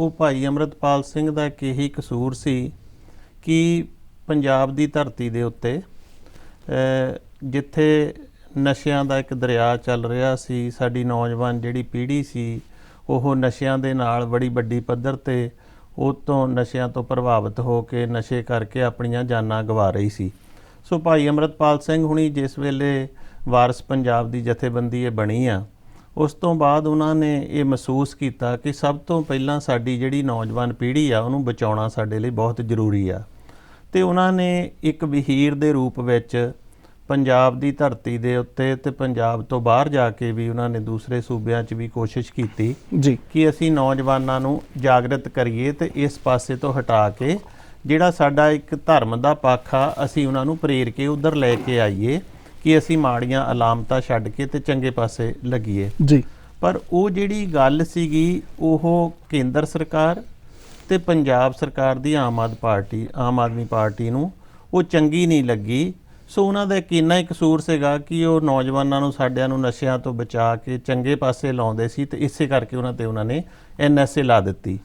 ਉਹ ਭਾਈ ਅਮਰਤਪਾਲ ਸਿੰਘ ਦਾ ਇੱਕ ਇਹੀ ਕਸੂਰ ਸੀ ਕਿ ਪੰਜਾਬ ਦੀ ਧਰਤੀ ਦੇ ਉੱਤੇ ਜਿੱਥੇ ਨਸ਼ਿਆਂ ਦਾ ਇੱਕ ਦਰਿਆ ਚੱਲ ਰਿਹਾ ਸੀ, ਸਾਡੀ ਨੌਜਵਾਨ ਜਿਹੜੀ ਪੀੜ੍ਹੀ ਸੀ, ਉਹ ਨਸ਼ਿਆਂ ਦੇ ਨਾਲ ਬੜੀ ਵੱਡੀ ਪੱਧਰ ਤੇ ਉਹ ਤੋਂ ਨਸ਼ਿਆਂ ਤੋਂ ਪ੍ਰਭਾਵਿਤ ਹੋ ਕੇ ਨਸ਼ੇ ਕਰਕੇ ਆਪਣੀਆਂ ਜਾਨਾਂ ਗਵਾ ਰਹੀ ਸੀ। ਸੋ ਭਾਈ ਅਮਰਤਪਾਲ ਸਿੰਘ ਹੁਣੀ ਜਿਸ ਵੇਲੇ ਵਾਰਸ ਪੰਜਾਬ ਦੀ ਜਥੇਬੰਦੀ ਇਹ ਬਣੀ ਆ ਉਸ ਤੋਂ ਬਾਅਦ ਉਹਨਾਂ ਨੇ ਇਹ ਮਹਿਸੂਸ ਕੀਤਾ ਕਿ ਸਭ ਤੋਂ ਪਹਿਲਾਂ ਸਾਡੀ ਜਿਹੜੀ ਨੌਜਵਾਨ ਪੀੜ੍ਹੀ ਆ ਉਹਨੂੰ ਬਚਾਉਣਾ ਸਾਡੇ ਲਈ ਬਹੁਤ ਜ਼ਰੂਰੀ ਆ। ਤੇ ਉਹਨਾਂ ਨੇ ਇੱਕ ਵਹੀਰ ਦੇ ਰੂਪ ਵਿੱਚ ਪੰਜਾਬ ਦੀ ਧਰਤੀ ਦੇ ਉੱਤੇ ਤੇ ਪੰਜਾਬ ਤੋਂ ਬਾਹਰ ਜਾ ਕੇ ਵੀ ਉਹਨਾਂ ਨੇ ਦੂਸਰੇ ਸੂਬਿਆਂ 'ਚ ਵੀ ਕੋਸ਼ਿਸ਼ ਕੀਤੀ ਜੀ। ਕਿ ਅਸੀਂ ਨੌਜਵਾਨਾਂ ਨੂੰ ਜਾਗਰਤ ਕਰੀਏ ਤੇ ਇਸ ਪਾਸੇ ਤੋਂ ਹਟਾ ਕੇ ਜਿਹੜਾ ਸਾਡਾ ਇੱਕ ਧਰਮ ਦਾ ਪੱਖ ਆ ਅਸੀਂ ਉਹਨਾਂ ਨੂੰ ਪ੍ਰੇਰ ਕੇ ਉਧਰ ਲੈ ਕੇ ਆਈਏ। ਕਿ ਅਸੀਂ ਮਾੜੀਆਂ ਅਲਾਮਤਾਂ ਛੱਡ ਕੇ ਤੇ ਚੰਗੇ ਪਾਸੇ ਲੱਗੀਏ। ਜੀ। ਪਰ ਉਹ ਜਿਹੜੀ ਗੱਲ ਸੀਗੀ ਉਹ ਕੇਂਦਰ ਸਰਕਾਰ ਤੇ ਪੰਜਾਬ ਸਰਕਾਰ ਦੀ ਆਮ ਆਦ ਪਾਰਟੀ ਆਮ ਆਦਮੀ ਪਾਰਟੀ ਨੂੰ ਉਹ ਚੰਗੀ ਨਹੀਂ ਲੱਗੀ। ਸੋ ਉਹਨਾਂ ਦਾ ਇੱਕ ਇੰਨਾ ਹੀ ਕਸੂਰ ਸੀਗਾ ਕਿ ਉਹ ਨੌਜਵਾਨਾਂ ਨੂੰ ਸਾਡਿਆਂ ਨੂੰ ਨਸ਼ਿਆਂ ਤੋਂ ਬਚਾ ਕੇ ਚੰਗੇ ਪਾਸੇ ਲਾਉਂਦੇ ਸੀ ਤੇ ਇਸੇ ਕਰਕੇ ਉਹਨਾਂ ਤੇ ਉਹਨਾਂ ਨੇ ਐਨਐਸਏ ਲਾ ਦਿੱਤੀ।